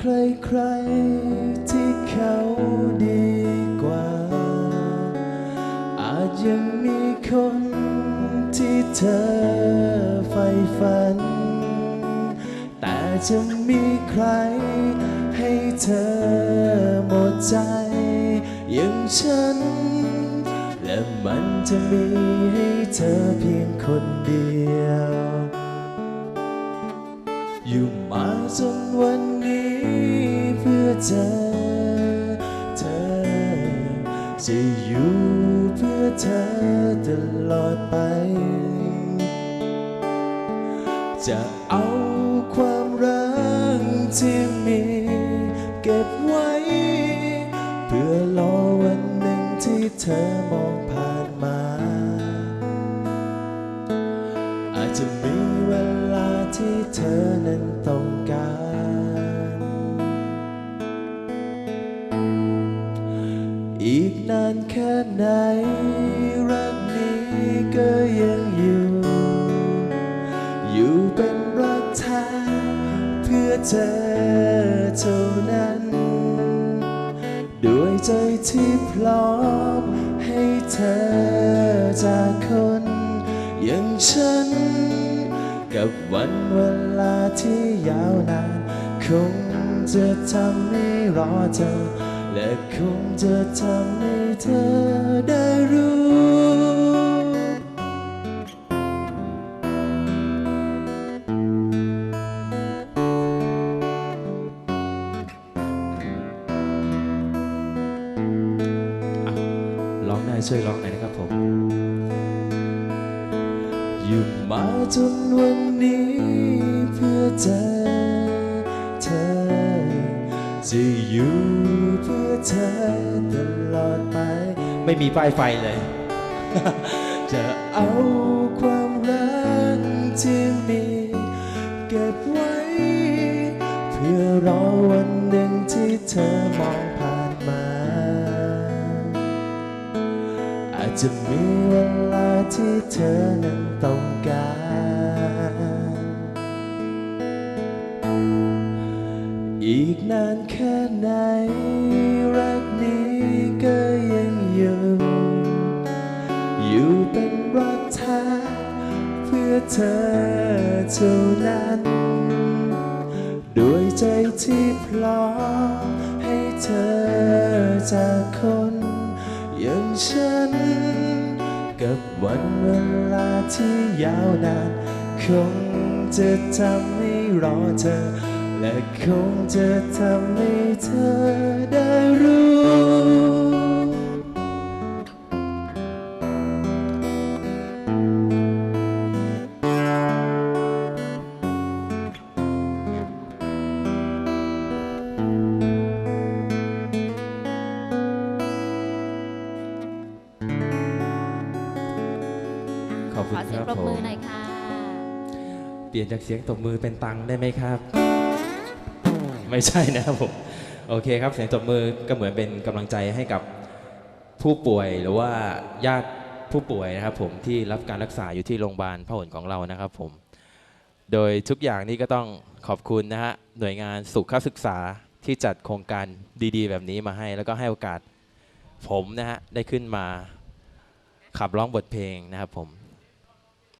จมีใครที่เขาดีกว่า อาจยังมีคนที่เธอใฝ่ฝัน แต่จะมีใครให้เธอหมดใจ อย่างฉัน และมันจะมีให้เธอเพียงคนเดียว อยู่มาจนวัน เพื่อเธอ เธอ จะอยู่เพื่อเธอตลอดไป จะเอาความรักที่มีเก็บไว้ เพื่อรอวันหนึ่งที่เธอมองผ่านมา อาจจะมีเวลาที่เธอนั้นต้อง อีกนานแค่ไหน รักนี้ก็ยังอยู่ อยู่เป็นรักแท้เพื่อเธอเท่านั้น ด้วยใจที่พร้อมให้เธอจากคน อย่างฉัน กับวันเวลาที่ยาวนาน คงจะทำให้รอเธอ และคงจะทำให้เธอได้รู้ ร้องได้ช่วยร้องหน่อยนะครับผม อยู่มาจนวันนี้เพื่อเธอ เธอจะอยู่ เพื่อเธอตลอดไป ไม่มีป้ายไฟเลย จะเอาความรักที่มีเก็บไว้ เพื่อรอวันหนึ่งที่เธอมองผ่านมา อาจจะมีเวลาที่เธอนั้นต้องการ นานแค่ไหน รักนี้ก็ยังอยู่ อยู่เป็นรักแท้เพื่อเธอเท่านั้น ด้วยใจที่พร้อมให้เธอจากคนอย่างฉัน กับวันเวลาที่ยาวนาน คงจะทำให้รอเธอ และคงจะทำให้เธอได้รู้ ขอบขคุณอเสีคยงรับปรบผมืมอหน่อยค่ะ เปลี่ยนจากเสียงตบมือเป็นตังค์ได้ไหมครับ ไม่ใช่นะครับผมโอเคครับเสียงตบมือก็เหมือนเป็นกำลังใจให้กับผู้ป่วยหรือว่าญาติผู้ป่วยนะครับผมที่รับการรักษาอยู่ที่โรงพยาบาลพหลของเรานะครับผมโดยทุกอย่างนี้ก็ต้องขอบคุณนะฮะหน่วยงานสุขศึกษาที่จัดโครงการดีๆ แบบนี้มาให้ แล้วก็ให้โอกาสผมนะฮะได้ขึ้นมาขับร้องบทเพลงนะครับผม